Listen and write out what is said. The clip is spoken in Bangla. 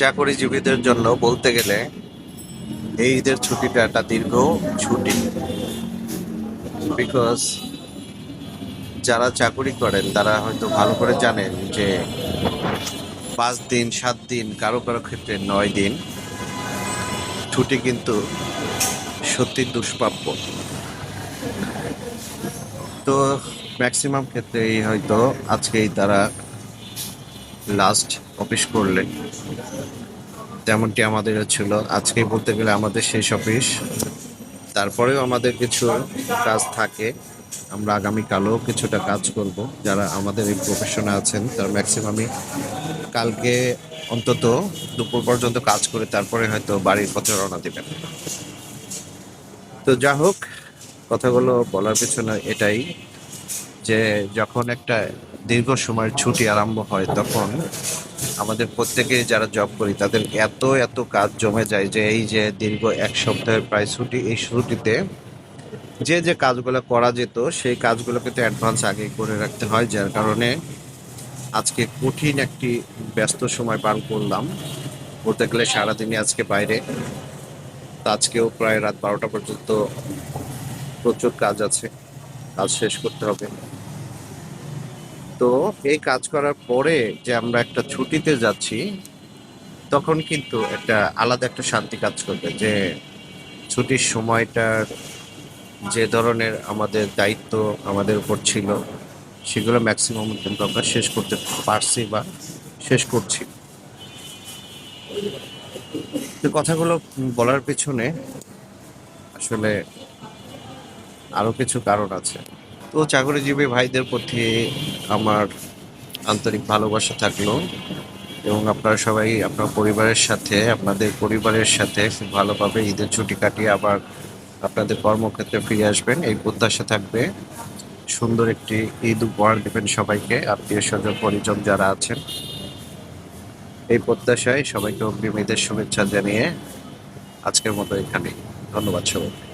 চাকরিজীবীদের জন্য বলতে গেলে এই ঈদের ছুটিটা একটা দীর্ঘ ছুটি। বিকজ যারা চাকরি করেন, তারা হয়তো ভালো করে জানেন যে পাঁচ দিন, সাত দিন, কারও কারও ক্ষেত্রে নয় দিন, ছুটি কিন্তু সত্যি দুষ্প্রাপ্য। তো ম্যাক্সিমাম ক্ষেত্রেই হয়তো আজকেই তারা লাস্ট অফিস করলে। তেমনটি আমাদের ছিল আজকে বলতে গেলে আমাদের শেষ অফিস তারপরেও আমাদের কিছু কাজ থাকে। আমরা আগামীকালও কিছুটা কাজ করব। যারা আমাদের এই প্রফেশনে আছেন, তারা ম্যাক্সিমামই কালকে অন্তত দুপুর পর্যন্ত কাজ করে তারপরে হয়তো বাড়ির পথে রওনা দেবেন। তো যা হোক, কথাগুলো বলার পেছনে এটাই যে যখন একটা দীর্ঘ সময়ের ছুটি আরম্ভ হয় তখন আমাদের প্রত্যেকে যারা জব করি, তাদের এত এত কাজ জমে যায় যে এই যে দীর্ঘ এক সপ্তাহের প্রায় ছুটি, এই ছুটিতে যে যে কাজগুলো করা যেত, সেই কাজগুলো কিন্তু অ্যাডভান্স আগে করে রাখতে হয়, যার কারণে আজকে কঠিন একটি ব্যস্ত সময় পার করলাম। বলতে গেলে সারাদিনই আজকে বাইরে। তো আজকেও প্রায় রাত বারোটা পর্যন্ত প্রচুর কাজ আছে। কাজ শেষ করতে হবে। তো এই কাজ করার পরে যে আমরা একটা ছুটিতে যাচ্ছি, তখন কিন্তু একটা আলাদা একটা শান্তি কাজ করবে যে ছুটির সময়টার যে ধরনের আমাদের দায়িত্ব আমাদের উপর ছিল, সেগুলো ম্যাক্সিমাম কিন্তু আমরা শেষ করতে পারছি বা শেষ করছি। তো কথাগুলো বলার পিছনে আসলে আরও কিছু কারণ আছে। তো চাকরিজীবী ভাইদের প্রতি আমার আন্তরিক ভালোবাসা থাকল এবং আপনারা সবাই আপনার পরিবারের সাথে, আপনাদের পরিবারের সাথে খুব ভালোভাবে ঈদের ছুটি কাটিয়ে আবার আপনাদের কর্মক্ষেত্রে ফিরে আসবেন। এই প্রত্যাশা থাকবে। সুন্দর একটি ঈদ উপহার দেবেন সবাইকে, আত্মীয় স্বজন, পরিজন যারা আছেন। এই প্রত্যাশায় সবাইকে অগ্রিম ঈদের শুভেচ্ছা জানিয়ে আজকের মতো এখানেই। ধন্যবাদ সবাই